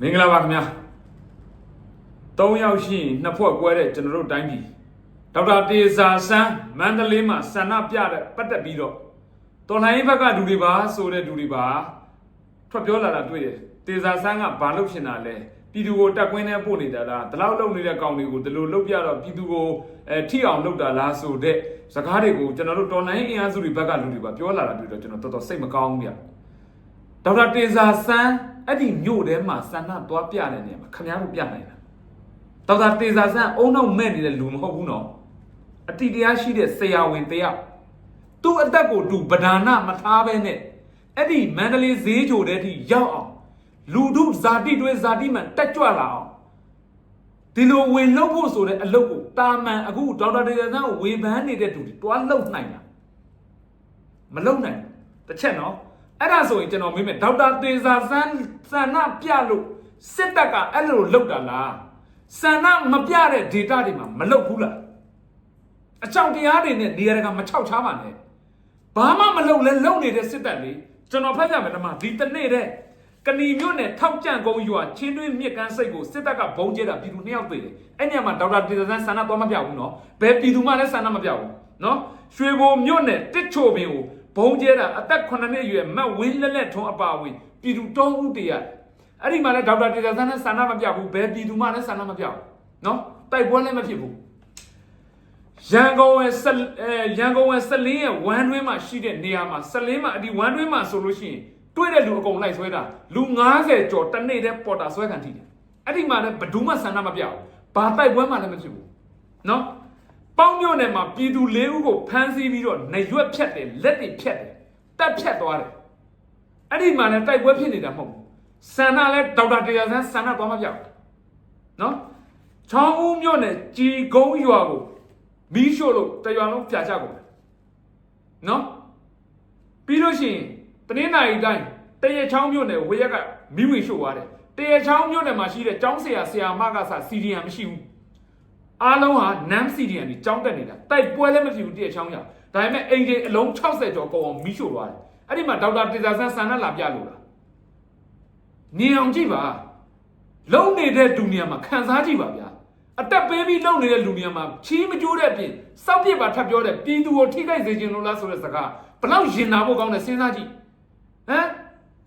မင်္ဂလာပါခင်ဗျာ၃ယောက်ရှိရင်နှစ်ဖွဲ့ကွဲတဲ့ကျွန်တော်တို့တိုင်းပြည်ဒေါက်တာတေဇာဆန်းမန္တလေးမှာဆန္ဒပြတဲ့ပတ်သက်ပြီးတော့တော်လိုင်းဘက်ကလူတွေပါဆိုတဲ့လူတွေပါထွက်ပြောလာတာတွေ့တယ်တေဇာဆန်းကဘာလုပ်ရှင်တာလဲပြည်သူကိုတက်ကွင်းနဲ့ပို့နေတာလားဒီလောက်လုပ်နေတဲ့ကောင်တွေကိုဒီလိုလုပ်ပြတော့ပြည်သူကိုအဲထိအောင်လုပ်တာလားဆိုတဲ့စကားတွေကိုကျွန်တော်တို့တော်လိုင်းအင်အားစုတွေဘက်ကလူတွေပါပြောလာတာတွေ့တော့ကျွန်တော်တော်တော်စိတ်မကောင်းဘူးဗျဒေါက်တာတေဇာဆန်း အဲ့ဒီမြို့ထဲမှာဆန္ဒသွားပြတဲ့နေရာမှာခင်ဗျားတို့ပြနိုင်လားဒေါက်တာတေဇာဆန်းအုံနောက်မဲ့နေတဲ့လူမဟုတ်ဘူးနော်အတိတရားရှိတဲ့ဆရာဝန်တယောက်သူ့အသက်ကိုသူဗဒာနာမထားပဲနဲ့အဲ့ဒီမန္တလေးဈေးချိုတဲ့ထိရောက်အောင်လူတို့ဇာတိတွေဇာတိမှန်တက်ကြွလာအောင်ဒီလိုဝင်လုပ်ဖို့ဆိုတဲ့အလုပ်ကိုတာမန်အခုဒေါက်တာတေဇာဆန်းကိုဝေဖန်နေတဲ့သူတွေတွားလုပ်နိုင်လားမလုံနိုင်ဘူးတစ်ချက်နော် အဲ့ဒါဆိုရင်ကျွန်တော်မေးမယ်ဒေါက်တာသေစာစန်းစန္ဒပြလို့စစ်တပ်ကအဲ့လိုလုပ်တာလားစန္ဒမပြတဲ့ data တွေမှာမလုပ်ဘူးလားအကြောင်းတရားတွေနဲ့နေရာကမချောက်ချားပါနဲ့ဘာမှမလုပ်လဲလုပ်နေတဲ့စစ်တပ်လေကျွန်တော်ဖတ်ပြမယ်ဓမ္မဒီတစ်နေ့တဲ့ကဏီမြို့နယ်ထောက်ကြံကုန်းရွာချင်းတွင်းမြစ်ကမ်းစိတ်ကိုစစ်တပ်ကဘုံကျဲတာပြည်သူနှစ်ယောက်တွေ့တယ်အဲ့ညမှာဒေါက်တာတေဇာဆန်းဆန္ဒသွားမပြဘူးနော်ဘယ်ပြည်သူမှလည်းဆန္ဒမပြဘူးနော်ရွှေဘိုမြို့နယ်တစ်ချိုပင်ကို ဘုံကျဲတာအသက်9နှစ်အရွယ်မတ်ဝင်းလက်လက်ထွန်းအပါဝင်ပြည်သူတောင်းဦးတရအဲ့ဒီမှာလည်းဒေါက်တာတေဇာဆန်းနဲ့ဆန္ဒမပြဘူးဘယ်ပြည်သူမှလည်းဆန္ဒမပြဘူးနော်တိုက်ပွဲလည်းမဖြစ်ဘူးရန်ကုန်ရဲ့ဆက်အဲရန်ကုန်ရဲ့ဆက်လင်းရဲ့ဝမ်းတွင်းမှာရှိတဲ့နေရာမှာဆက်လင်းမှာအဒီဝမ်းတွင်းမှာဆိုလို့ရှိရင်တွေ့တဲ့လူအကုန်လိုက်ဆွဲတာလူ90ကျော်တစ်နေ့တည်းပေါ်တာဆွဲခံထိတယ်အဲ့ဒီမှာလည်းဘယ်သူမှဆန္ဒမပြဘူးဘာတိုက်ပွဲမှလည်းမဖြစ်ဘူးနော် ပေါင်းမြို့နယ်မှာပြည်သူ၄ဦးကိုဖမ်းဆီးပြီးတော့နေရွက်ဖြတ်တယ်လက်တွေဖြတ်တယ်တက်ဖြတ်သွားတယ်အဲ့ဒီမှာလည်းတိုက်ပွဲဖြစ်နေတာမဟုတ်ဘူးဆန္ဒလည်းဒေါက်တာတရားဆန်းဆန္ဒသွားမပြဘူးနော်ချောင်းဦးမြို့နယ်ជីကုန်းရွာကိုမီးရှို့လို့တရွာလုံးပြာချကုန်တယ်နော်ပြီးလို့ရှိရင်တနင်္လာရီတိုင်းတရချောင်းမြို့နယ်ဝရက်ကမီးဝင်ရှို့သွားတယ်တရချောင်းမြို့နယ်မှာရှိတဲ့ကျောင်းဆရာဆရာမကစစီဒီယံမရှိဘူး အားလုံးဟာနမ်စီဒီယံကြီးကျောင်းတက်နေတာတိုက်ပွဲလည်းမဖြစ်ဘူးတရချောင်းရဒါပေမဲ့အိမ်ကြီးအလုံး60ကျော်ကုန်အောင်မီးရှို့သွားတယ်အဲ့ဒီမှာဒေါက်တာတေဇာဆန်းဆန္ဒလာပြလို့လားနေအောင်ကြည့်ပါလုံနေတဲ့ဒုနီယာမှာခံစားကြည့်ပါဗျာအတက်ပေးပြီးလုံနေတဲ့လူတွေမှာချီးမကျိုးတဲ့အပြင်စောက်ပြစ်ပါထပ်ပြောတဲ့ပြည်သူကိုထိခိုက်စေခြင်းလို့လားဆိုတဲ့စကားဘလောက်ရင်နာဖို့ကောင်းတယ်စဉ်းစားကြည့်ဟမ်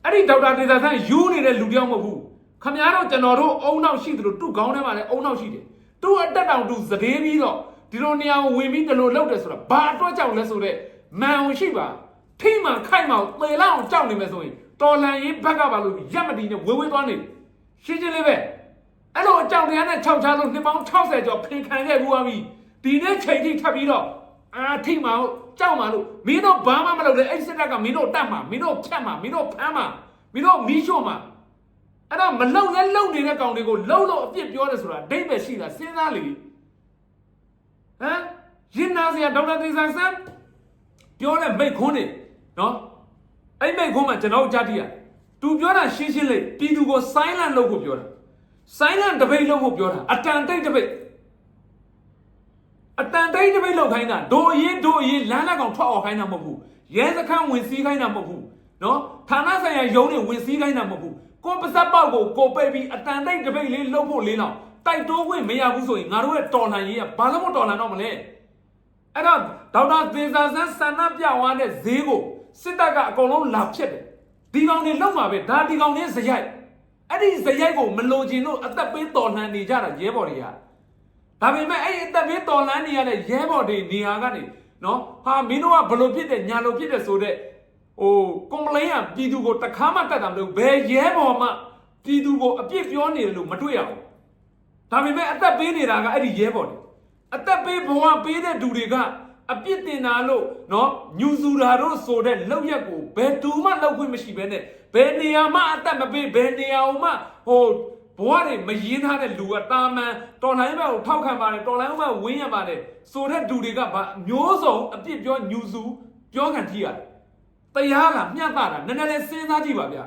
အဲ့ဒီဒေါက်တာဒေတာဆန်းယူနေတဲ့လူတယောက်မဟုတ်ဘူးခမများတော့ကျွန်တော်တို့အုံနောက်ရှိသလိုသူ့ခေါင်းထဲမှာလည်းအုံနောက်ရှိတယ် သူ့အတက်တောင်သူစတေးပြီးတော့ဒီလိုနေရာကိုဝင်ပြီးဒီလိုလုပ်တယ်ဆိုတာဘာအတွက်ကြောင့်လဲဆိုတော့မန်အောင်ရှိပါထိမှန်ခိုက်မှန်သေလောက်အောင်ကြောက်နေမယ်ဆိုရင်တော်လန်ရေးဘက်ကပါလို့ရက်မတီနဲ့ဝေဝေးသွားနေရှင်းချင်းလေးပဲအဲ့လိုအကြောင်တရားနဲ့ခြောက်ချလို့နှစ်ပေါင်း60ကျော်ဖင်ခံခဲ့ဘူးပါပြီဒီနေ့ချိန်ထိထပ်ပြီးတော့အာထိမှအောင်ကြောက်မှလို့မင်းတို့ဘာမှမလုပ်လဲအဲ့စစ်တပ်ကမင်းတို့တတ်မှာမင်းတို့ဖြတ်မှာမင်းတို့ဖမ်းမှာမင်းတို့မီးရှို့မှာ အဲ့တော့မလုံလဲလုံနေတဲ့ကောင်တွေကိုလုံလို့အပြစ်ပြောတယ်ဆိုတာဒိတ်ပဲရှိတာစဉ်းစားလေဟမ်ရင်နာစရာဒေါက်တာသေဆန်ဆန်းပြောတဲ့မိတ်ခွန်းနေနော်အဲ့မိတ်ခွန်းမှာကျွန်တော်ကြားတည်ရသူပြောတာရှင်းရှင်းလေးပြည်သူကို silent လုပ်ဖို့ပြောတာ silent debate လုပ်ဖို့ပြောတာအတန်တိတ် debate အတန်တိတ် debate လုပ်ခိုင်းတာဒိုအရင်ဒိုအရင်လမ်းလက်ကောင်ထွက်အောင်ခိုင်းတာမဟုတ်ဘူးရဲစခန်းဝင်စည်းခိုင်းတာမဟုတ်ဘူးနော်ဌာနဆိုင်ရာရုံးတွေဝင်စည်းခိုင်းတာမဟုတ်ဘူး ကိုပစက်ပေါက်ကိုကိုပိတ်ပြီးအတန်တိတ် debate လေးလုပ်ဖို့လေးတော့တိုက်တိုးခွင့်မရဘူးဆိုရင်ငါတို့ရဲ့တော်လှန်ရေးကဘာလို့မတော်လှန်တော့မလဲအဲ့တော့ဒေါက်တာသေစာဆန်းဆန္ဒပြဝါတဲ့ဈေးကိုစစ်တပ်ကအကုန်လုံးလာဖြစ်တယ်ဒီကောင်တွေလုံမှာပဲဒါဒီကောင်တွေဇရိုက်အဲ့ဒီဇရိုက်ကိုမလိုချင်လို့အသက်ပေးတော်လှန်နေကြတာရဲဘော်တွေကဒါပေမဲ့အဲ့ဒီအသက်ပေးတော်လှန်နေရတဲ့ရဲဘော်တွေနေရာကနေနော်ဟာမင်းတို့ကဘလို့ဖြစ်တယ်ညာလို့ဖြစ်တယ်ဆိုတော့ ဟိုကွန်ပလိန်ကပြည်သူကိုတခါမှတတ်တာမလို့ဘယ်ရဲဘော်မှပြည်သူကိုအပြစ်ပြောနေတယ်လို့မတွေ့ရဘူးဒါပေမဲ့အသက်ပေးနေတာကအဲ့ဒီရဲဘော်တွေအသက်ပေးဘဝပေးတဲ့သူတွေကအပြစ်တင်တာလို့နော်ညူစုတာတို့ဆိုတဲ့လောက်ရက်ကိုဘယ်သူမှလောက်ခွင့်မရှိဘဲနဲ့ဘယ်နေရာမှအသက်မပေးဘယ်နေရာမှဟိုဘဝတွေမရင်းထားတဲ့လူကတာမန်တော်လိုင်းဘက်ကိုထောက်ခံပါတယ်တော်လိုင်းဘက်ဝင်းရပါတယ်ဆိုတဲ့လူတွေကဗာမျိုးစုံအပြစ်ပြောညူစုပြောခံထိရတယ် တရားလားမျှတတာနည်းနည်းလေးစဉ်းစားကြည့်ပါဗျာ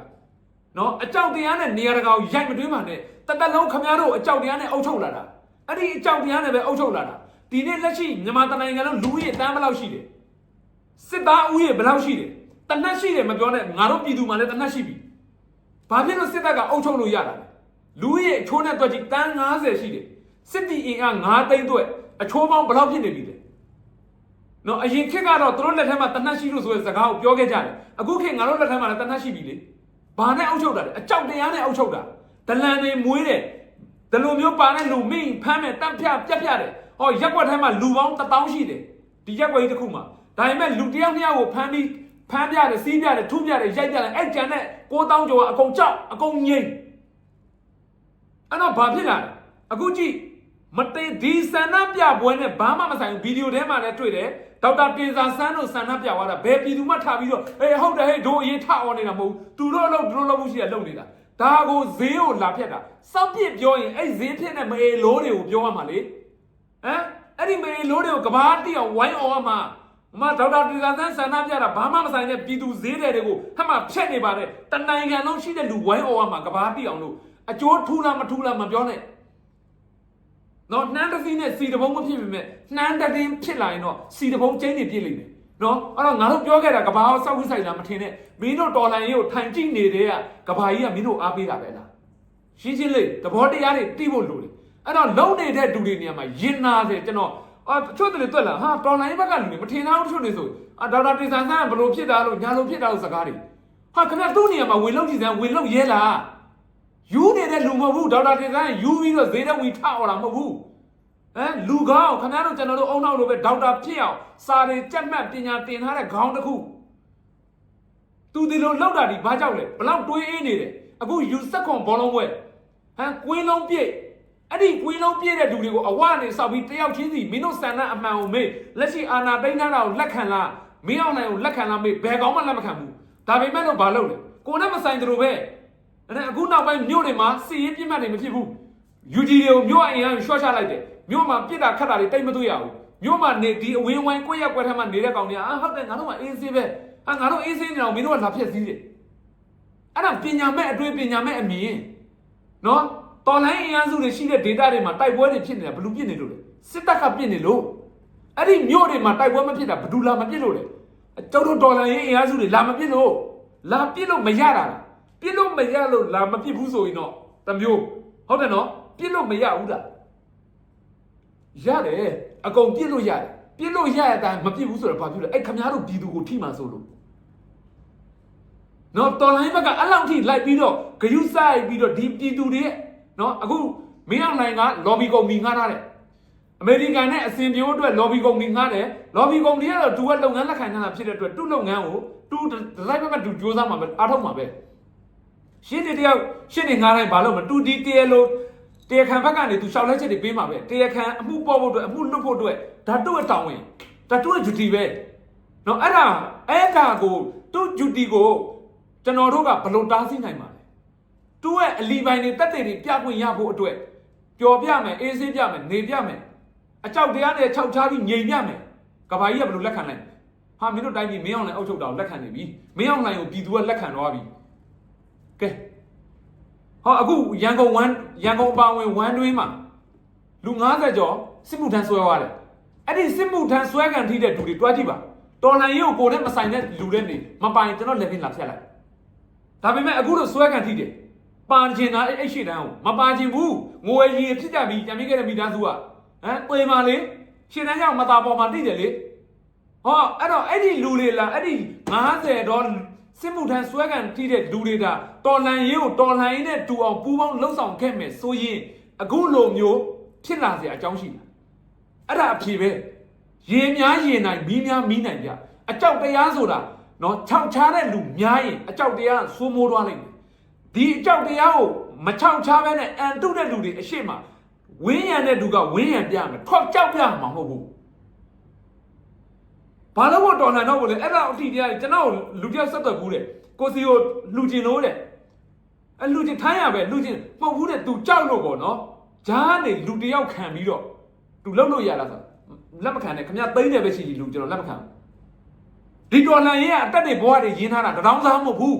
နော်အကြောက်တရားနဲ့နေရာတကာကိုရိုက်မတွင်းပါနဲ့တသက်လုံးခမရတို့အကြောက်တရားနဲ့အုပ်ချုပ်လာတာအဲ့ဒီအကြောက်တရားနဲ့ပဲအုပ်ချုပ်လာတာဒီနေ့လက်ရှိမြန်မာတနိုင်ငံလုံးလူဦးရေတန်းဘယ်လောက်ရှိတယ်စစ်သားဦးရေဘယ်လောက်ရှိတယ်တနတ်ရှိတယ်မပြောနဲ့ငါတို့ပြည်သူမှလည်းတနတ်ရှိပြီဘာဖြစ်လို့စစ်တပ်ကအုပ်ချုပ်လို့ရတာလဲလူရဲ့အချိုးနဲ့တွက်ကြည့်တန်း90ရှိတယ်စစ်တီအင်အား9သိန်းတွက်အချိုးပေါင်းဘယ်လောက်ဖြစ်နေပြီလဲ နော်အရင်ခေတ်ကတော့သူတို့လက်ထက်မှာတနတ်ရှိလို့ဆိုတဲ့စကားကိုပြောခဲ့ကြတယ်အခုခေတ်ငါတို့လက်ထက်မှာလည်းတနတ်ရှိပြီလေဘာနဲ့အောက်ချုပ်တာလဲအကြောက်တရားနဲ့အောက်ချုပ်တာဒလန်တွေမွေးတယ်ဒလိုမျိုးပါတဲ့လူမိန်ဖမ်းမယ်တန့်ဖြတ်ပြက်ပြက်တယ်ဟောရက်ွက်ထဲမှာလူပေါင်း1000ရှိတယ်ဒီရက်ွက်ကြီးတစ်ခုမှာဒါပေမဲ့လူတစ်ယောက်နှစ်ယောက်ကိုဖမ်းပြီးဖမ်းပြတယ်စီးပြတယ်ထုပြတယ်ရိုက်ပြတယ်အဲ့ကြံတဲ့9000ကျော်ကအကုန်ကြောက်အကုန်ငိမ့်အဲ့တော့ဘာဖြစ်လာလဲအခုကြည့်မတေဒီဆန္ဒပြပွဲနဲ့ဘာမှမဆိုင်ဘူးဗီဒီယိုထဲမှာလည်းတွေ့တယ် ဒေါက်တာတင်စာဆန်းတို့ဆန္ဒပြသွားတာဘယ်ပြည်သူမှထားပြီးတော့ဟေးဟုတ်တယ်ဟေးဒိုအရင်ထအောင်နေတာမဟုတ်ဘူးသူတို့အလုပ်သူတို့လုပ်မှုရှိတယ်လုပ်နေတာဒါကိုဈေးကိုလာဖြတ်တာစောက်ပြစ်ပြောရင်အဲ့ဈေးဖြစ်တဲ့မအေလိုးတွေကိုပြောရမှာလေဟမ်အဲ့ဒီမအေလိုးတွေကိုကဘာတိအောင်ဝိုင်းအောင်ရမှာအမဒေါက်တာတင်စာဆန်းဆန္ဒပြတာဘာမှမဆိုင်တဲ့ပြည်သူဈေးတွေကိုဟမှဖြတ်နေပါတယ်တနိုင်ငံလုံးရှိတဲ့လူဝိုင်းအောင်ရမှာကဘာတိအောင်လို့အကျိုးထူးလားမထူးလားမပြောနဲ့ နော်နှမ်းတစ်စီးနဲ့စီတဘုံမဖြစ်ပေမဲ့နှမ်းတစ်တင်းဖြစ်လာရင်တော့စီတဘုံကျင်းနေပြည့်လိမ့်မယ်နော်အဲ့တော့ငါတို့ပြောခဲ့တာကဘာကိုစောက်ဝိဆိုင်တာမထင်နဲ့မင်းတို့တော်လိုင်းရေးကိုထိုင်ကြည့်နေတဲ့ကကဘာကြီးကမင်းတို့အားပေးတာပဲလားရှင်းရှင်းလေးသဘောတရားတွေတိဖို့လိုတယ်အဲ့တော့လုံနေတဲ့ဒူတွေနေရာမှာရင်နာတယ်ကျွန်တော်အာတချို့တွေတွေ့လာဟာတော်လိုင်းဘက်ကလူတွေမထင်တော့တချို့တွေဆိုအာဒေါက်တာတေဆန်ဆန်းကဘလို့ဖြစ်တာလို့ညာလို့ဖြစ်တာလို့စကားတွေဟာခင်ဗျသူ့နေရာမှာဝင်လုံကြည့်စမ်းဝင်လုံရဲလား ယူနေတဲ့လူမဟုတ်ဘူးဒေါက်တာတေဆန်ယူပြီးတော့ဈေးထဲဝင်ထအောင်တာမဟုတ်ဘူးဟမ်လူကောင်းခင်ဗျားတို့ကျွန်တော်တို့အုံနောက်လိုပဲဒေါက်တာဖြစ်အောင်စာတွေကြက်မှတ်ပညာတင်ထားတဲ့ခေါင်းတစ်ခုသူဒီလိုလောက်တာဒီဘာကြောက်လဲဘလောက်တွေးအေးနေတယ်အခုယူဆက်ခွန်ဘောလုံးပွဲဟမ်ကွင်းလုံးပြည့်အဲ့ဒီကွင်းလုံးပြည့်တဲ့လူတွေကိုအဝနေဆောက်ပြီးတယောက်ချင်းစီမင်းတို့ဆန္ဒအမှန်ကိုမေးလက်ရှိအာနာသိမ်းထားတာကိုလက်ခံလားမင်းအောင်နိုင်ကိုလက်ခံလားမေးဘယ်ကောင်မှလက်မခံဘူးဒါပေမဲ့လို့ဘာလုပ်လဲကိုနဲ့မဆိုင်ကြလို့ပဲ အဲ့အခုနောက်ပိုင်းမြို့တွေမှာစီရေးပြစ်မှတ်တွေမဖြစ်ဘူး UG တွေကိုမြို့အင်အားရှော့ချလိုက်တယ်မြို့မှာပြစ်တာခတ်တာတွေတိတ်မတွေ့ရဘူးမြို့မှာနေဒီအဝင်းဝိုင်းကိုယ့်ရက်ကွက်ထဲမှာနေတဲ့ကောင်တွေကအာဟုတ်တယ်ငါတို့ကအေးဆေးပဲဟာငါတို့အေးဆေးနေအောင်မင်းတို့ကလာဖြစ်စည်းတယ်အဲ့ဒါပညာမဲ့အတွေ့ပညာမဲ့အမြင်နော်တော်လိုင်းအင်အားစုတွေရှိတဲ့ data တွေမှာတိုက်ပွဲတွေဖြစ်နေတာဘယ်လိုဖြစ်နေလို့လဲစစ်တပ်ကပြစ်နေလို့အဲ့ဒီမြို့တွေမှာတိုက်ပွဲမဖြစ်တာဘယ်သူလာမပြစ်လို့လဲကျောက်တို့တော်လိုင်းအင်အားစုတွေလာမပြစ်လို့လာပြစ်လို့မရတာလား ပြစ်လို့မရလို့လာမပြစ်ဘူးဆိုရင်တော့တမျိုးဟုတ်တယ်နော်ပြစ်လို့မရဘူးလားရတယ်အကုန်ပြစ်လို့ရတယ်ပြစ်လို့ရရတိုင်းမပြစ်ဘူးဆိုတော့ဘာဖြစ်လဲအဲ့ခမားတို့ပြည်သူကိုထိမှဆိုလို့နော်တော်လိုင်းဘက်ကအဲ့လောက်ထိလိုက်ပြီးတော့ဂယုဆိုင်ပြီးတော့ဒီပြည်သူတွေရဲ့နော်အခုမင်းအောင်နိုင်က lobby ကုမ္ပဏီငှားထားတယ်အမေရိကန်နဲ့အစင်ပြိုးအတွက် lobby ကုမ္ပဏီငှားတယ် lobby ကုမ္ပဏီကတော့သူကလုပ်ငန်းလက်ခံထားတာဖြစ်တဲ့အတွက်သူ့လုပ်ငန်းကိုသူဒီဇိုင်းဘက်ကသူစူးစမ်းမှာပဲအားထုတ်မှာပဲ ရှင်းနေတယောက်ရှင်းနေငားတိုင်းဘာလို့မတူဒီတရလို့တရားခံဘက်ကနေသူရှောက်လဲချက်တွေပေးမှာပဲတရားခံအမှုပေါ်ဖို့အတွက်အမှုလွတ်ဖို့အတွက်ဓာတ်တို့အတောင်းဝင်ဓာတ်တို့ဂျူတီပဲနော်အဲ့ဒါအဲ့ဒါကိုသူ့ဂျူတီကိုကျွန်တော်တို့ကဘလို့တားဆီးနိုင်မှာလဲသူ့ရဲ့အလီပိုင်းတွေတက်တဲ့တွေပြခွင့်ရဖို့အတွက်ပျော်ပြမယ်အေးဆေးပြမယ်နေပြမယ်အကြောက်တရားနဲ့ခြောက်ချားပြီးငြိမ်ပြမယ်ကဘာကြီးကဘလို့လက်ခံလိုက်ဟာမင်းတို့တိုင်းပြည်မင်းအောင်လိုင်းအုပ်ချုပ်တာကိုလက်ခံနေပြီမင်းအောင်လိုင်းကိုပြည်သူကလက်ခံတော့ပြီ ဟောအခုရန်ကုန်ဝမ်းရန်ကုန်အပါဝင်ဝမ်းတွင်းမှာလူ90ကျော်စစ်မှုထမ်းဆွဲသွားတယ်အဲ့ဒီစစ်မှုထမ်းဆွဲကန်ထိတဲ့လူတွေတွားကြည့်ပါတော်လန်ရေးကိုကိုယ်နဲ့မဆိုင်တဲ့လူတွေနေမပိုင်ကျွန်တော်လက်ဖင်လာဖြတ်လိုက်ဒါပေမဲ့အခုတော့ဆွဲကန်ထိတယ်ပါကျင်တာအဲ့အဲ့ရှိတန်းကိုမပါကျင်ဘူးငိုရည်ဖြစ်ကြပြီကြံမိခဲ့တဲ့မိသားစုကဟမ်တွေမာလေရှင်းတန်းကြောင့်မသားပေါ်မှာတိတယ်လေဟောအဲ့တော့အဲ့ဒီလူတွေလားအဲ့ဒီ90တော့ စစ်မှုထမ်းဆွဲကန်တိတဲ့လူတွေဒါတော်လှန်ရေးကိုတော်လှန်ရေးနဲ့တူအောင်ပူးပေါင်းလှုပ်ဆောင်ခဲ့မယ်ဆိုရင်အခုလိုမျိုးဖြစ်လာစရာအကြောင်းရှိလားအဲ့ဒါအဖြေပဲရေများရေနိုင်မီးများမီးနိုင်ပြအကြောက်တရားဆိုတာနော်ခြောက်ချားတဲ့လူများရင်အကြောက်တရားဆိုးမိုးသွားလိမ့်မယ်ဒီအကြောက်တရားကိုမခြောက်ချားဘဲနဲ့အန်တုတဲ့လူတွေအရှိမဝင်းရံတဲ့လူကဝင်းရံပြမယ်ထောက်ကြောက်ပြမှာမဟုတ်ဘူး ဘာလို့မို့တော်လန်တော့ဘလဲအဲ့ဒါအထီတရားကြီးကျွန်တော်လူတယောက်ဆက်သွက်ဘူးတဲ့ကိုစီကိုလူကျင်လို့တဲ့အဲ့လူကျင်ထိုင်းရပဲလူကျင်မဟုတ်ဘူးတဲ့ तू ကြောက်လို့ပေါ့နော်ဂျားကနေလူတယောက်ခံပြီးတော့ तू လှုပ်လို့ရလားဆိုလက်မခံနဲ့ခမရသိမ့်တယ်ပဲရှိကြီးလူကျွန်တော်လက်မခံဘူးဒီတော်လန်ရဲ့အတက်တွေဘဝတွေရင်းထားတာတထောင်စားမဟုတ်ဘူး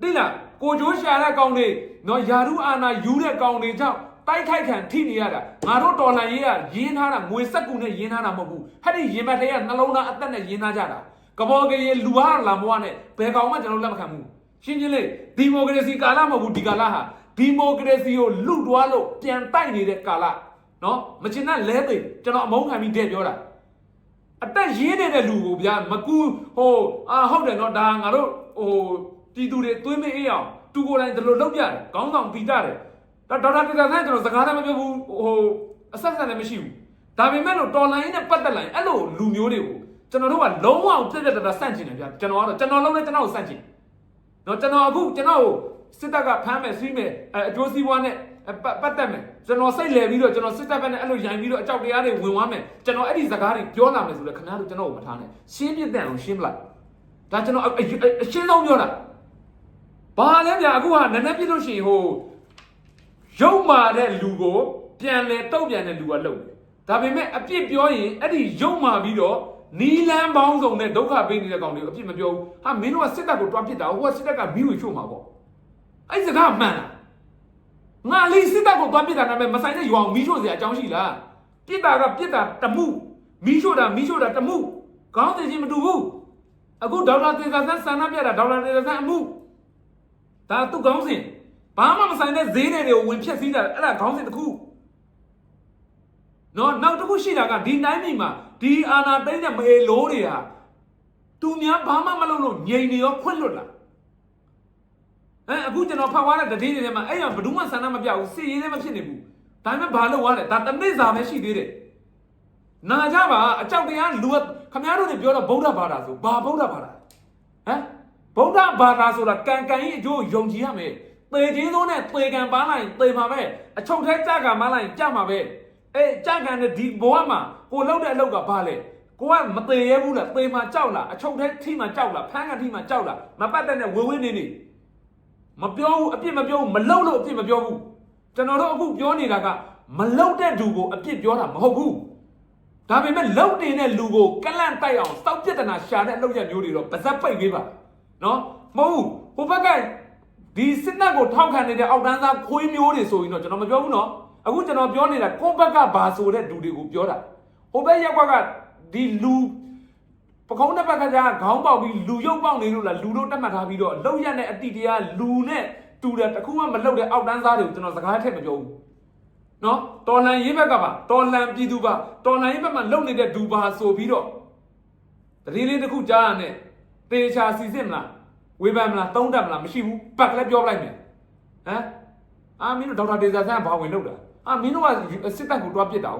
သိလားကိုကျိုးရှာတဲ့ကောင်တွေနော်ယာရုအာနာယူတဲ့ကောင်တွေကြောင့် တိုက်ခိုက်ခံထိနေရတာငါတို့တော်လန်ရေးကရင်းထားတာငွေစက်ကူနဲ့ရင်းထားတာမဟုတ်ဘူးဟဲ့ဒီရင်မထဲကနှလုံးသားအသက်နဲ့ရင်းထားကြတာကဘောကရေလူဟာလာမွားနဲ့ဘယ်ကောင်မှကျွန်တော်လက်မခံဘူးရှင်းချင်းလေးဒီမိုကရေစီကာလမဟုတ်ဘူးဒီကာလဟာဒီမိုကရေစီကိုလူသွားလို့ပြန်တိုက်နေတဲ့ကာလနော်မချင်တဲ့လဲသိကျွန်တော်အမုန်းခံပြီးတဲ့ပြောတာအတက်ရေးနေတဲ့လူကိုဗျာမကူဟိုအာဟုတ်တယ်နော်ဒါငါတို့ဟိုပြည်သူတွေသွေးမအေးအောင်တူကိုယ်တိုင်ဒီလိုလုပ်ပြတယ်ခေါင်းဆောင်ပြီးတာတယ် ဒါဒေါက်တာတေတာဆန်းကျွန်တော်စကားလည်းမပြောဘူးဟိုအဆက်ဆက်လည်းမရှိဘူးဒါပေမဲ့လို့တော်လိုင်းနဲ့ပတ်သက်လိုက်အဲ့လိုလူမျိုးတွေကိုကျွန်တော်တို့ကလုံးဝပြည့်ပြည့်တတ်တတ်စန့်ကျင်တယ်ဗျာကျွန်တော်ကတော့ကျွန်တော်လုံးနဲ့ကျွန်တော်ကိုစန့်ကျင်နော်ကျွန်တော်အခုကျွန်တော်ကိုစစ်တပ်ကဖမ်းမယ်ဆွီးမယ်အဲအကျိုးစီးပွားနဲ့အဲပတ်ပတ်သက်မယ်ကျွန်တော်စိတ်လဲပြီးတော့ကျွန်တော်စစ်တပ်ဘက်နဲ့အဲ့လိုရိုင်ပြီးတော့အကြောက်တရားတွေဝင်သွားမယ်ကျွန်တော်အဲ့ဒီစကားတွေပြောလာမယ်ဆိုလဲခင်ဗျားတို့ကျွန်တော်ကိုမထားနဲ့ရှင်းပြတဲ့အောင်ရှင်းပလိုက်ဒါကျွန်တော်အအအအရှင်းဆုံးပြောတာဘာလဲဗျာအခုဟာနည်းနည်းပြလို့ရှိရင်ဟို ရုံမာတဲ့လူကိုပြန်လဲတုတ်ပြန်တဲ့လူကလုံတယ်ဒါပေမဲ့အပြစ်ပြောရင်အဲ့ဒီရုံမာပြီးတော့နီလန်းပေါင်းစုံနဲ့ဒုက္ခပေးနေတဲ့ကောင်တွေကိုအပြစ်မပြောဘူးဟာမင်းတို့ကစစ်တပ်ကိုတွားပစ်တာဟိုကစစ်တပ်ကမီးဝေချို့မှာပေါ့အဲ့ဒီစကားမှန်လားငါလေးစစ်တပ်ကိုတွားပစ်တာနာမည်မဆိုင်တဲ့ရွာအောင်မီးချို့စရာအကြောင်းရှိလားပစ်တာကပစ်တာတမှုမီးချို့တာမီးချို့တာတမှုခေါင်းသိချင်းမတူဘူးအခုဒေါက်တာသေစာဆန်းဆန္ဒပြတာဒေါက်တာသေစာဆန်းအမှုဒါသူ့ခေါင်းစဉ် ဘာမှမဆိုင်တဲ့ဈေးတွေတွေကိုဝင်ဖြက်စီးတာအဲ့ဒါခေါင်းစဉ်တစ်ခုနော်နောက်တစ်ခုရှိတာကဒီတိုင်းပြည်မှာဒီအာနာသိမ့်တဲ့မေလိုတွေဟာသူများဘာမှမလုပ်လို့ငြိမ်နေရောခွင့်လွတ်လာအဲအခုကျွန်တော်ဖတ်သွားတဲ့တည်င်းတွေထဲမှာအဲ့ရဘယ်သူမှဆန္ဒမပြဘူးစီရေးလည်းမဖြစ်နေဘူးဒါပေမဲ့ဘာလုပ်သွားလဲဒါတမိစ္ဆာပဲရှိသေးတယ်နာကြပါအကြောက်တရားလူကခမည်းတော်တွေပြောတော့ဗုဒ္ဓဘာသာဆိုဘာဗုဒ္ဓဘာသာဟမ်ဗုဒ္ဓဘာသာဆိုတာကံကံကြီးအကျိုးယုံကြည်ရမယ် သေခြင်းသောနဲ့သေကံပါလိုက်သေမှာပဲအချုပ်ထဲကြကံပါလိုက်ကြမှာပဲအေးကြကန်တဲ့ဒီဘဝမှာကိုလောက်တဲ့အလောက်ကဘာလဲကိုကမသေးရဲဘူးလားသေမှာကြောက်လားအချုပ်ထဲထိမှာကြောက်လားဖမ်းကထိမှာကြောက်လားမပတ်တဲ့နဲ့ဝေဝေးနေနေမပြောဘူးအပြစ်မပြောဘူးမလောက်လို့အပြစ်မပြောဘူးကျွန်တော်တို့အခုပြောနေတာကမလောက်တဲ့လူကိုအပြစ်ပြောတာမဟုတ်ဘူးဒါပေမဲ့လောက်တင်တဲ့လူကိုကလန့်တိုက်အောင်စောက်ပြဿနာရှာတဲ့အလုပ်ရမျိုးတွေတော့ပါဇက်ပိတ်ပေးပါနော်မဟုတ်ဘူးဟိုဘက်က ဒီစစ်တပ်ကိုထောက်ခံနေတဲ့အောက်တန်းသားခွေးမျိုးတွေဆိုရင်တော့ကျွန်တော်မပြောဘူးနော်အခုကျွန်တော်ပြောနေတာကိုယ့်ဘက်ကဘာဆိုတဲ့လူတွေကိုပြောတာဟိုဘက်ရက်ကွက်ကဒီလူပကုံးတစ်ဘက်ကကြာခေါင်းပေါက်ပြီးလူရုပ်ပေါက်နေလို့လားလူတို့တက်မှတ်ထားပြီးတော့လောက်ရက်နဲ့အတိတရားလူနဲ့တူတယ်တခုမှမလောက်တဲ့အောက်တန်းသားတွေကိုကျွန်တော်စကားထည့်မပြောဘူးနော်တော်လန်ရေးဘက်ကပါတော်လန်ပြည်သူပါတော်လန်ရေးဘက်မှာလုံနေတဲ့ဒူပါဆိုပြီးတော့တတိလေးတစ်ခုကြားရနဲ့တေချာစီစစ်မလား ဝေဖန်မလားသုံးတတ်မလားမရှိဘူးပတ်ကလေးပြောပလိုက်မယ်ဟမ်အာမင်းတို့ဒေါက်တာဒေဇာဆန်းဘာဝင်လောက်တာအာမင်းတို့ကစစ်တပ်ကိုတွားပစ်တာ哦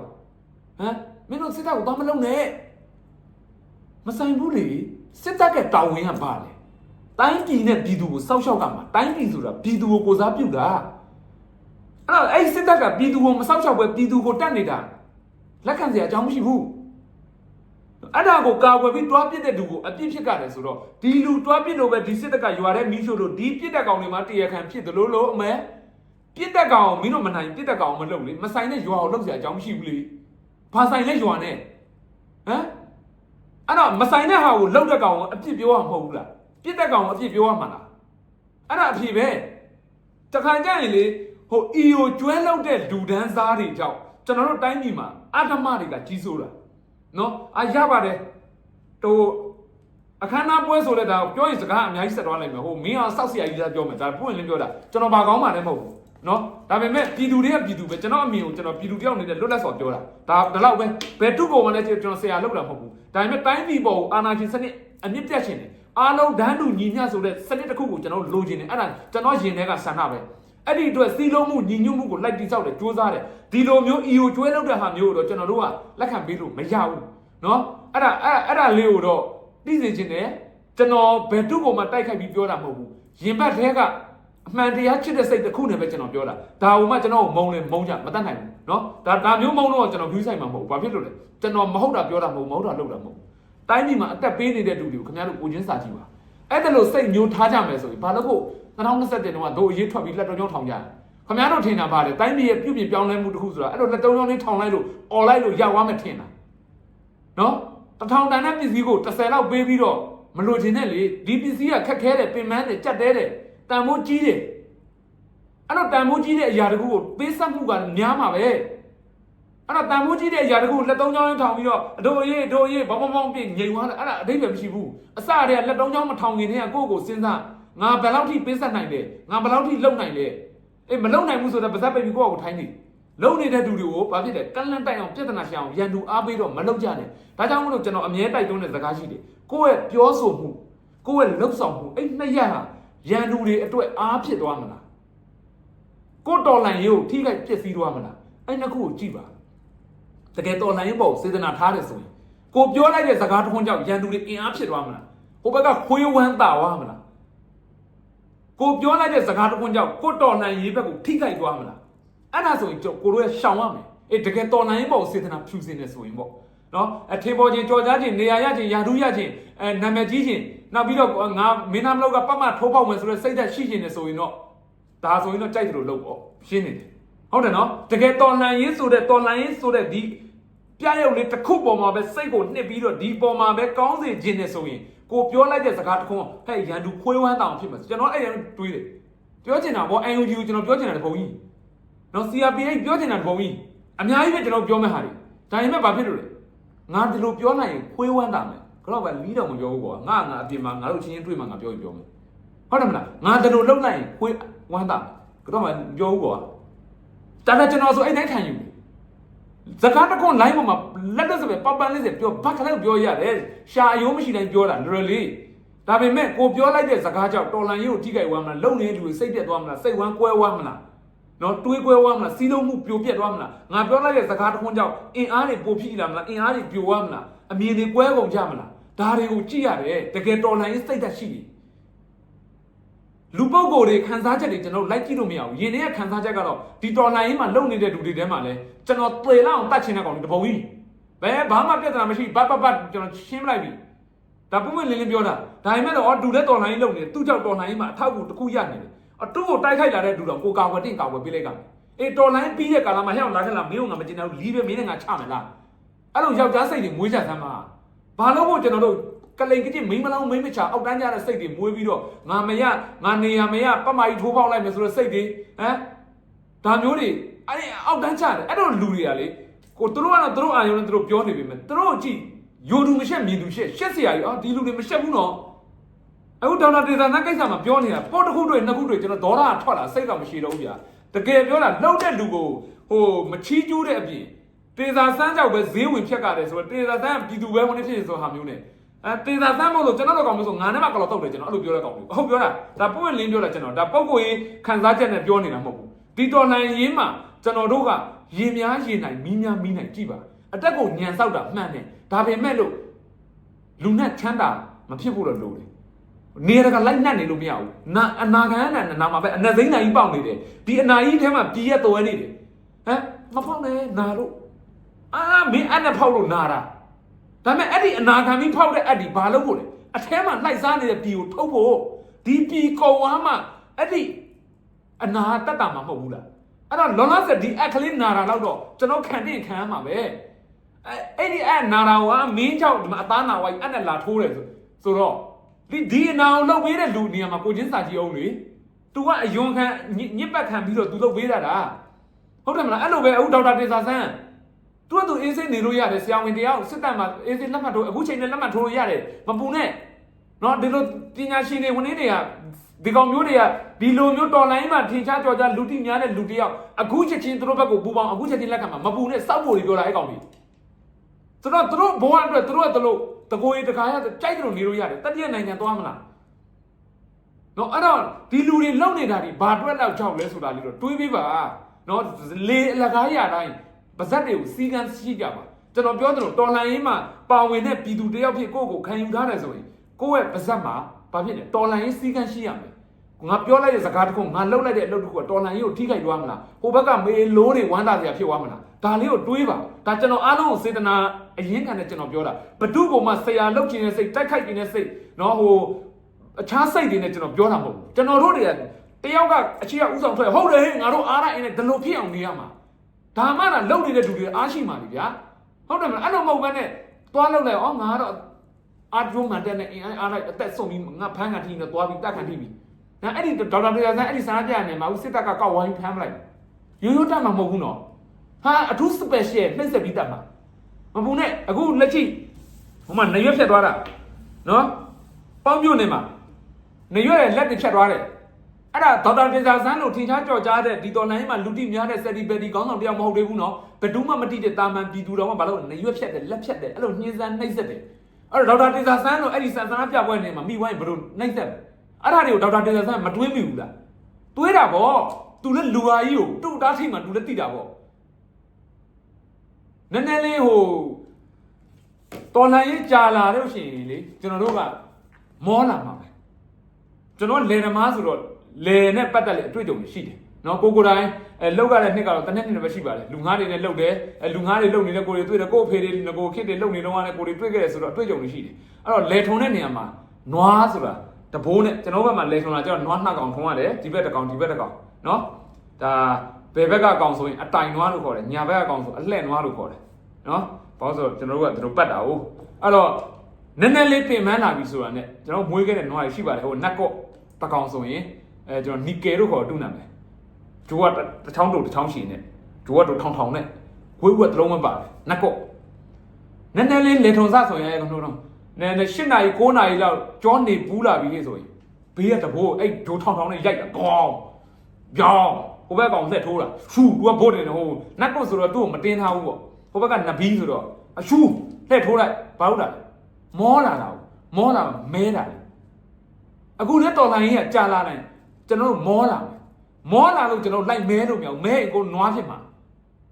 ဟမ်မင်းတို့စစ်တပ်ကိုတွားမလုံးနဲ့မဆိုင်ဘူးလေစစ်တပ်ကတောင်းဝင်ကပါလေတိုင်းပြည်နဲ့ပြည်သူကိုစောက်ရှောက်ကမှာတိုင်းပြည်ဆိုတာပြည်သူကိုကိုစားပြုတာအဲ့တော့အဲ့စစ်တပ်ကပြည်သူကိုမစောက်ရှောက်ပဲပြည်သူကိုတတ်နေတာလက်ခံစရာအကြောင်းမရှိဘူး အဲ့ဒါကိုကာကွယ်ပြီးတွားပစ်တဲ့သူကိုအပြစ်ဖြစ်ကြတယ်ဆိုတော့ဒီလူတွားပစ်လို့ပဲဒီစစ်တပ်ကရွာတဲ့မီးရှို့လို့ဒီပစ်တဲ့ကောင်တွေမှာတရားခံဖြစ်တယ်လို့လို့အမဲပြစ်တက်ကောင်မင်းတို့မနိုင်ပြစ်တက်ကောင်မလုပ်လေမဆိုင်တဲ့ရွာကိုလုပ်စရာအကြောင်းမရှိဘူးလေဘာဆိုင်လဲရွာနဲ့ဟမ်အဲ့တော့မဆိုင်တဲ့ဟာကိုလုပ်တဲ့ကောင်ကိုအပြစ်ပြောရမှာမဟုတ်ဘူးလားပြစ်တက်ကောင်ကိုအပြစ်ပြောရမှာလားအဲ့ဒါအဖြစ်ပဲတခါကြရင်လေဟိုအီယိုကျွဲလောက်တဲ့လူဒန်းစားတွေကြောင့်ကျွန်တော်တို့တိုင်းပြည်မှာအဓမ္မတွေကကြီးစိုးတာ နော်အာရပါတယ်ဟိုအခမ်းအနားပွဲဆိုလဲဒါပြောရင်စကားအများကြီးဆက်သွားနိုင်မယ်ဟိုမင်းအောင်စောက်စရာကြီးသားပြောမယ်ဒါပွင့်လင်းပြောတာကျွန်တော်ဘာကောင်းမှလည်းမဟုတ်ဘူးနော်ဒါပေမဲ့ပြည်သူတွေကပြည်သူပဲကျွန်တော်အမြင်ကိုကျွန်တော်ပြည်သူတယောက်နေတဲ့လွတ်လပ်စွာပြောတာဒါဒါတော့ပဲဘယ်တုကိုမှလည်းကျွန်တော်ဆရာလောက်တာမဟုတ်ဘူးဒါပေမဲ့တိုင်းပြည်ပေါ်ကိုအာဏာရှင်စနစ်အမြင့်ပြတ်ခြင်းတယ်အားလုံးဒန်းတူညီမျှဆိုတဲ့စနစ်တစ်ခုကိုကျွန်တော်လိုချင်တယ်အဲ့ဒါကျွန်တော်ရင်ထဲကဆန္ဒပဲ အဲ့ဒီအတွက်စီလုံးမှုညီညွတ်မှုကိုလိုက်တိစောက်တယ်ကြိုးစားတယ်ဒီလိုမျိုး EO ကျွဲလောက်တဲ့ဟာမျိုးကိုတော့ကျွန်တော်တို့ကလက်ခံပေးလို့မရဘူးနော်အဲ့ဒါအဲ့အဲ့ဒါလေးကိုတော့သိစေချင်တယ်ကျွန်တော်ဘယ်တုကိုမှတိုက်ခိုက်ပြီးပြောတာမဟုတ်ဘူးရင်ဘတ်ထဲက အမှန်တရားချစ်တဲ့စိတ်တစ်ခုနဲ့ပဲကျွန်တော်ပြောတာဒါဟိုမှကျွန်တော်ကိုမုံလဲမုံကြမတတ်နိုင်ဘူးเนาะဒါဒါမျိုးမုံတော့ကျွန်တော် view site မှာမဟုတ်ဘူးဘာဖြစ်လို့လဲကျွန်တော်မဟုတ်တာပြောတာမဟုတ်မဟုတ်တာလုပ်တာမဟုတ်တိုင်းပြည်မှာအသက်ပေးနေတဲ့လူတွေကိုခင်ဗျားတို့ကိုချင်းစာကြည့်ပါအဲ့ဒါလို့စိတ်ညှိုးထားကြမယ်ဆိုရင်ဘာလို့ကို 2021တုန်းကတို့အရေးထွက်ပြီးလက်တော်ကြောင်းထောင်ကြတယ်ခမရတို့ထင်တာပါလေတိုင်းပြည်ရဲ့ပြုပြင်ပြောင်းလဲမှုတစ်ခုဆိုတာအဲ့လိုလက်တော်ကြောင်းလေးထောင်လိုက်လို့အော်လိုက်လို့ရောက်သွားမှထင်တာနော်တထောင်တန်တဲ့ပစ္စည်းကို30လောက်ပေးပြီးတော့မလို့ခြင်းနဲ့လေဒီပစ္စည်းကခက်ခဲတယ်ပင်ပန်းတယ်ကြက်တဲတယ်တန်ဖိုးကြီးတယ်အဲ့တော့တန်ဖိုးကြီးတဲ့အရာတခုကိုပေးဆက်မှုကများမှာပဲအဲ့တော့တန်ဖိုးကြီးတဲ့အရာတခုလက်သုံးချောင်းထောင်ပြီးတော့အတို့ရေးတို့ရေးဘောင်ဘောင်ပြငြိမ်သွားတယ်အဲ့ဒါအတိတ်ပဲမရှိဘူးအစတည်းကလက်သုံးချောင်းမထောင်ခင်တည်းကကိုယ့်ကိုစဉ်းစား ငါဘယ်လောက်ထိပေးဆက်နိုင်လဲငါဘယ်လောက်ထိလုံနိုင်လဲအေးမလုံနိုင်ဘူးဆိုတော့ပါဇက်ပိတ်ပြီးကိုယ့်အကိုထိုင်းနေလုံနေတဲ့သူတွေကိုဘာဖြစ်လဲကန့်လန့်တိုက်အောင်ပြဿနာရှောင်ရန်သူအားပေးတော့မလုံကြနဲ့ဒါကြောင့်မလို့ကျွန်တော်အမြဲတိုက်တွန်းတဲ့စကားရှိတယ်ကိုယ့်ရဲ့ပြောဆိုမှုကိုယ့်ရဲ့လှုပ်ဆောင်မှုအဲ့နှစ်ရက်ဟာရန်သူတွေအတွက်အားဖြစ်သွားမလားကိုယ်တော်လန်ရေးကိုထိခိုက်ပျက်စီးသွားမလားအဲ့နှစ်ခုကိုကြည့်ပါတကယ်တော်လန်ရေးပေါ့စေတနာထားတယ်ဆိုရင်ကိုပြောလိုက်တဲ့စကားတစ်ခွန်းကြောင့်ရန်သူတွေအင်အားဖြစ်သွားမလားဟိုဘက်ကခွေးဝမ်းတာသွားမလား ကိုပြောလိုက်တဲ့စကားတစ်ခွန်းကြောင့်ကိုတော်နိုင်ရေးဘက်ကိုထိခိုက်သွားမလားအဲ့ဒါဆိုရင်ကျွန်တော်ကိုတို့ရရှောင်ရမယ်အေးတကယ်တော်နိုင်ရေးပေါ့စေတနာဖြူစင်နေဆိုရင်ပေါ့နော်အထေပေါ်ချင်းကြော်ကြားချင်းနေရာရချင်းယာထူးရချင်းအဲနာမည်ကြီးချင်းနောက်ပြီးတော့ငါမင်းသားမလောက်ကပတ်မထိုးပေါက်မယ်ဆိုတော့စိတ်သက်ရှိချင်းနေဆိုရင်တော့ဒါဆိုရင်တော့ကြိုက်တယ်လို့လုပ်ပေါ့ရှင်းနေတယ်ဟုတ်တယ်နော်တကယ်တော်နိုင်ရေးဆိုတဲ့တော်နိုင်ရေးဆိုတဲ့ဒီပြရုပ်လေးတစ်ခုပေါ်မှာပဲစိတ်ကိုနှစ်ပြီးတော့ဒီပေါ်မှာပဲကောင်းစေခြင်းနဲ့ဆိုရင် ကိုပြောလိုက်တဲ့စကားတစ်ခုဟဲ့ရန်သူခွေးဝမ်းတောင်ဖြစ်မှာကျွန်တော်အဲ့ရန်တွေးတယ်ပြောချင်တာဗော NUG ကိုကျွန်တော်ပြောချင်တာတပုံကြီးနော် CRPH ပြောချင်တာတပုံကြီးအများကြီးပဲကျွန်တော်ပြောမဲ့ဟာတွေဒါပေမဲ့ဘာဖြစ်လို့လဲငါဒီလိုပြောလိုက်ရင်ခွေးဝမ်းတာမယ်ကတော့ပဲလီးတော့မပြောဘူးကွာငါငါအပြင်မှာငါတို့ချင်းချင်းတွေ့မှာငါပြောရင်ပြောမယ်ဟုတ်တယ်မလားငါဒီလိုလုပ်လိုက်ရင်ခွေးဝမ်းတာမယ်ကတော့မှမပြောဘူးကွာဒါနဲ့ကျွန်တော်ဆိုအဲ့တိုင်းခံယူတယ် စကားတစ်ခု line ပေါ်မှာလက်သက်စပဲပပန်လေးစပြောဘတ်ခလိုက်ပြောရတယ်ရှာအယိုးမရှိတိုင်းပြောတာ literally ဒါပေမဲ့ကိုပြောလိုက်တဲ့စကားကြောင့်တော်လန်ရေးကိုထိခိုက်သွားမလားလုံနေတဲ့လူတွေစိတ်ပြတ်သွားမလားစိတ်ဝမ်းကွဲသွားမလားနော်တွေးကွဲသွားမလားစီးလုံးမှုပြိုပြက်သွားမလားငါပြောလိုက်တဲ့စကားတစ်ခွန်းကြောင့်အင်အားတွေပိုဖြစ်လာမလားအင်အားတွေပြိုသွားမလားအမြင်တွေကွဲကုန်ကြမလားဒါတွေကိုကြည့်ရတယ်တကယ်တော်လန်ရေးစိတ်သက်ရှိတယ် လူပုဂ္ဂိုလ်တွေခံစားချက်တွေကျွန်တော်လိုက်ကြည့်လို့မရဘူးယင်တဲ့ခံစားချက်ကတော့ဒီတော်လိုင်းကြီးမှာလုံနေတဲ့လူတွေထဲမှာလဲကျွန်တော်သေလောက်အောင်တတ်ချင်တဲ့ကောင်တွေတပုံကြီးဘယ်ဘာမှပြဿနာမရှိဘတ်ဘတ်ဘတ်ကျွန်တော်ရှင်းပလိုက်ပြီဒါပုံမှန်လင်းလင်းပြောတာဒါပေမဲ့တော့အော်ဒူတဲ့တော်လိုင်းကြီးလုံနေသူ့ကြောင့်တော်လိုင်းကြီးမှာအထောက်အကူတစ်ခုရနေတယ်အတူကိုတိုက်ခိုက်လာတဲ့ဒူတော့ကိုကာဝတင်ကာဝပေးလိုက်ကအေးတော်လိုင်းပြီးတဲ့ကာလမှာဟဲ့အောင်လာခဲ့လားမင်းကငါမကျင်တော့လီးပဲမင်းနဲ့ငါချမယ်လားအဲ့လိုယောက်ျားစိတ်တွေမွေးချဆမ်းမှာဘာလို့မို့ကျွန်တော်တို့ ကလိန်ကကြီးမိမလောင်မိမချအောက်တန်းကြတဲ့စိတ်တွေမွေးပြီးတော့ငါမရငါနေရမရပတ်မကြီးထိုးပေါက်လိုက်မယ်ဆိုတော့စိတ်တွေဟမ်ဒါမျိုးတွေအဲ့ဒီအောက်တန်းချတယ်အဲ့တော့လူတွေကလေကိုတို့ကတော့တို့အာယုံနဲ့တို့ပြောနေပြီမယ်တို့ကြည့်ယိုတူမရှက်မြင်သူရှက်ရှက်စရာကြီးအော်ဒီလူတွေမရှက်ဘူးနော်အခုဒေါက်တာဒေသနာကိစ္စမှာပြောနေတာပေါ်တစ်ခုတွေ့နှစ်ခုတွေ့ကျွန်တော်ဒေါ်လာထွက်လာစိတ်ကမရှိတော့ဘူးဗျာတကယ်ပြောတာလှုပ်တဲ့လူကိုဟိုမချီးကျူးတဲ့အပြင်တေသာဆန်းကြောက်ပဲဈေးဝင်ဖြတ်ကြတယ်ဆိုတော့တေသာဆန်းကပြည်သူပဲဝင်ဖြစ်နေဆိုတာမျိုးနဲ့ အဲတေသာသမ်းမို့လို့ကျွန်တော်တို့ကောင်မျိုးဆိုငါနဲ့မှကလော်တော့တယ်ကျွန်တော်အဲ့လိုပြောတဲ့ကောင်မျိုးဟုတ်ပြောတာဒါပုံဝင်လင်းပြောတာကျွန်တော်ဒါပုံကိုရေးခံစားချက်နဲ့ပြောနေတာမဟုတ်ဘူးဒီတော်လှန်ရေးမှာကျွန်တော်တို့ကရေများရေနိုင်မီးများမီးနိုင်ကြည့်ပါအတက်ကိုညံဆောက်တာမှန်တယ်ဒါပေမဲ့လို့လူနဲ့ချမ်းသာမဖြစ်ဖို့တော့လိုတယ်နေရကလိုက်နှက်နေလို့မရဘူးနာအနာခံနဲ့နာမှာပဲအနက်သိန်းနိုင်ကြီးပေါက်နေတယ်ဒီအနာကြီးထဲမှာပြည်ရက်သွဲနေတယ်ဟမ်မပေါက်နဲ့နာလို့အာမင်းအဲ့နဲ့ဖောက်လို့နာတာ ဒါပေမဲ့အဲ့ဒီအနာခံပြီးဖောက်တဲ့အက်ဒီဘာလုပ်ဖို့လဲအထဲမှာနှိုက်စားနေတဲ့ပြည်ကိုထုတ်ဖို့ဒီပြည်ကုံသွားမှအဲ့ဒီအနာတက်တာမှာမဟုတ်ဘူးလားအဲ့တော့လောလောဆယ်ဒီအက်ကလေးနာတာတော့ကျွန်တော်ခံတင်ခံရမှာပဲအဲ့အဲ့ဒီအက်နာတာကမင်းကြောင့်ဒီမှာအသားနာဝိုင်းအဲ့နဲ့လာထိုးတယ်ဆိုဆိုတော့ဒီဒီအနာကိုလှုပ်ပေးတဲ့လူနေရာမှာကိုချင်းစာကြည့်အောင်လေ तू ကအယွန်ခံညစ်ပတ်ခံပြီးတော့ तू လှုပ်ပေးတာတာဟုတ်တယ်မလားအဲ့လိုပဲအခုဒေါက်တာတေစာဆန်း သူကသူအေးစိနေလို့ရတယ်ဆရာဝန်တရားစစ်တပ်မှာအေးစိလက်မှတ်ထိုးအခုချိန်နဲ့လက်မှတ်ထိုးလို့ရတယ်မပူနဲ့နော်ဒီလိုပညာရှင်တွေဝန်ထမ်းတွေကဒီကောင်မျိုးတွေကဒီလိုမျိုးတော်လိုင်းမှာထင်ရှားကြော်ကြလူတိများတဲ့လူတယောက်အခုချက်ချင်းသူတို့ဘက်ကိုပူပေါင်းအခုချက်ချင်းလက်ခံမှာမပူနဲ့စောက်ဖို့တွေပြောတာအဲ့ကောင်ကြီးဆိုတော့သူတို့ဘဝအတွက်သူတို့ကတလို့တကိုယ်ကြီးတခါရကြိုက်တယ်လို့နေလို့ရတယ်တတိယနိုင်ငံသွားမလားနော်အဲ့တော့ဒီလူတွေလုံနေတာဒီဘာအတွက်တော့ကြောက်လဲဆိုတာလေးတော့တွေးပြီးပါနော်လေအလကားရတိုင်း ပါဇက်တွေကိုစီကံရှိကြပါကျွန်တော်ပြောသလိုတော်လှန်ရေးမှာပါဝင်တဲ့ပြည်သူတယောက်ဖြစ်ကိုယ့်ကိုခံယူထားတယ်ဆိုရင်ကိုယ့်ရဲ့ပါဇက်မှာဘာဖြစ်လဲတော်လှန်ရေးစီကံရှိရမယ်ငါပြောလိုက်တဲ့စကားတစ်ခုငါလှုပ်လိုက်တဲ့အလုပ်တစ်ခုကတော်လှန်ရေးကိုထိခိုက်သွားမလားဟိုဘက်ကမေလိုးတွေဝမ်းသာစရာဖြစ်သွားမလားဒါလေးကိုတွေးပါဒါကျွန်တော်အားလုံးကိုစေတနာအရင်ခံတဲ့ကျွန်တော်ပြောတာဘဒုကမှဆရာလှုပ်ခြင်းနဲ့စိတ်တိုက်ခိုက်ခြင်းနဲ့စိတ်နော်ဟိုအခြားစိတ်တွေနဲ့ကျွန်တော်ပြောတာမဟုတ်ဘူးကျွန်တော်တို့တွေကတယောက်ကအချီကဥဆောင်ထွက်ဟုတ်တယ်ဟဲ့ငါတို့အားရအင်းနဲ့ဒီလိုဖြစ်အောင်နေရမှာ ဒါမှတော့လုံနေတဲ့လူတွေအားရှိမှာလေဗျာဟုတ်တယ်မလားအဲ့လိုမဟုတ်ဘဲနဲ့သွားလုံလိုက်အောင်ငါကတော့အာဒရုံးမှတက်နေအင်အားလိုက်အသက်ဆုံးပြီးငါဖမ်းခံထိနေသွားပြီးတက်ခံထိပြီးဒါအဲ့ဒီဒေါက်တာပြည်ဆန်းအဲ့ဒီစားပြနေမှာဦးစစ်တပ်ကကောက်ဝိုင်းဖမ်းမလိုက်ရိုးရိုးတက်မှာမဟုတ်ဘူးနော်ဟာအထူး special နှိမ့်ဆက်ပြီးတက်မှာမပူနဲ့အခုလက်ချိဟိုမှာနေရွက်ဖြတ်သွားတာနော်ပေါင်းပြုတ်နေမှာနေရွက်ရဲ့လက်တွေဖြတ်သွားတယ် အဲ့ဒါဒေါက်တာတင်စာဆန်းလို့ထင်ရှားကြော်ကြားတဲ့ဒီတော်လိုင်းမှာလူတိများတဲ့စက်တီဘယ်ဒီကောင်းဆောင်တရားမဟုတ်သေးဘူးနော်ဘယ်သူမှမတိတဲ့တာမန်ပြည်သူတော်မှဘာလို့နေရွက်ဖြတ်တယ်လက်ဖြတ်တယ်အဲ့လိုညှင်းဆန်းနှိပ်စက်တယ်အဲ့တော့ဒေါက်တာတင်စာဆန်းလို့အဲ့ဒီဆန်ဆန်းပြပွဲနေမှာမိဝိုင်းဘယ်လိုနှိပ်စက်လဲအဲ့ဒါတွေကိုဒေါက်တာတင်စာဆန်းမတွေးမိဘူးလားတွေးတာဗောသူလည်းလူဟာကြီးကိုတူတားထိမှသူလည်းတိတာဗောနည်းနည်းလေးဟိုတော်လိုင်းရေးကြာလာလို့ရှိရင်လေကျွန်တော်တို့ကမောလာမှာပဲကျွန်တော်လယ်သမားဆိုတော့ လယ်နဲ့ပတ်သက်တဲ့အတွေ့အကြုံတွေရှိတယ်နော်ကိုကိုယ်တိုင်အဲလောက်ရတဲ့နှစ်ကတော့တစ်နှစ်နှစ်ပဲရှိပါတယ်လူငါးတွေနဲ့လောက်တယ်အဲလူငါးတွေလောက်နေတဲ့ကိုယ်တွေတွေ့တယ်ကိုယ့်အဖေတွေငကိုခစ်တွေလောက်နေတော့လည်းကိုယ်တွေတွေ့ခဲ့တယ်ဆိုတော့အတွေ့အကြုံတွေရှိတယ်အဲ့တော့လယ်ထုံတဲ့နေရာမှာနွားဆိုတာတဘိုးနဲ့ကျွန်တော်ဘက်မှာလယ်ထုံတာကျတော့နွားနှစ်ကောင်ထုံရတယ်ဒီဘက်တစ်ကောင်ဒီဘက်တစ်ကောင်နော်ဒါဘယ်ဘက်ကကောင်ဆိုရင်အတိုင်နွားလို့ခေါ်တယ်ညာဘက်ကကောင်ဆိုအလှဲ့နွားလို့ခေါ်တယ်နော်ဘာလို့ဆိုတော့ကျွန်တော်တို့ကတို့ပတ်တာ哦အဲ့တော့နည်းနည်းလေးပြင်ပန်းလာပြီဆိုတာနဲ့ကျွန်တော်မွေးခဲ့တဲ့နွားတွေရှိပါတယ်ဟိုနတ်ကော့တကောင်ဆိုရင် အဲကျွန်တော်နီကယ်တို့ခေါ်တူနာမယ်ဂျိုးကတစ်ချောင်းတုတ်တစ်ချောင်းရှည်နဲ့ဂျိုးကတို့ထောင်ထောင်နဲ့ဝိဝက်တစ်လုံးမပါတယ်နက်ကော့နည်းနည်းလေးလေထုံစဆိုရင်အဲကတော့နည်းနည်း၈နာရီ9နာရီလောက်ကြောနေဘူးလာပြီလေဆိုရင်ဘေးကတဘိုးအဲ့ဂျိုးထောင်ထောင်နဲ့ရိုက်တာကောင်းပြောင်းဟိုဘက်ကောင်လက်ထိုးတာရှူသူကဘိုးတယ်ဟိုနက်ကော့ဆိုတော့သူ့ကိုမတင်းထားဘူးပေါ့ဟိုဘက်ကနဘီးဆိုတော့အရှူလက်ထိုးလိုက်ဘာလို့လဲမောလာတာမောလာမဲတာလေအခုလည်းတော်လိုင်းကြီးကကြာလာတယ် ကျွန်တော်တို့မောလာမယ်မောလာလို့ကျွန်တော်လိုက်မဲလို့မရဘူးမဲရင်ကိုနွားဖြစ်မှာ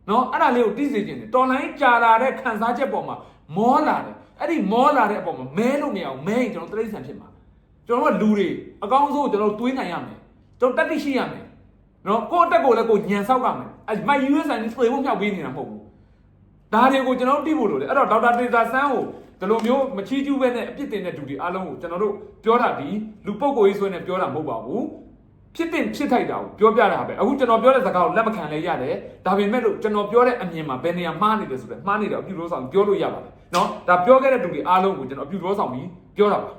နော်အဲ့ဒါလေးကိုတိစေခြင်းတယ်တော်လိုင်းကြီးကြာလာတဲ့ခံစားချက်ပေါ်မှာမောလာတယ်အဲ့ဒီမောလာတဲ့အပေါ်မှာမဲလို့မရဘူးမဲရင်ကျွန်တော်တိရစ္ဆာန်ဖြစ်မှာကျွန်တော်တို့ကလူတွေအကောင်းဆုံးကျွန်တော်တို့တွေးနိုင်ရမယ်ကျွန်တော်တတ်သိရှိရမယ်နော်ကိုယ့်အတက်ကိုလည်းကိုညံဆောက်ရမယ်အဲ့မိုက် US န်ကြီးဆွေဖို့မြောက်ပေးနေတာမဟုတ်ဘူးဒါတွေကိုကျွန်တော်တို့သိဖို့လိုတယ်အဲ့တော့ဒေါက်တာတေသာဆန်းကိုဒီလိုမျိုးမချီးကျူးပဲနဲ့အပြစ်တင်တဲ့လူတွေအားလုံးကိုကျွန်တော်တို့ပြောတာဒီလူပုဂ္ဂိုလ်ရေးဆွဲနဲ့ပြောတာမဟုတ်ပါဘူး ဖြစ်တင်ဖြစ်ထိုက်တာကိုပြောပြတာပဲအခုကျွန်တော်ပြောတဲ့စကားကိုလက်မခံလဲရတယ်ဒါပေမဲ့လို့ကျွန်တော်ပြောတဲ့အမြင်မှာဘယ်နေရာမှားနေတယ်ဆိုတော့မှားနေတယ်အပြုလို့ဆောင်ပြောလို့ရပါတယ်เนาะဒါပြောခဲ့တဲ့လူတွေအားလုံးကိုကျွန်တော်အပြုလို့ဆောင်ပြီးပြောတာပါ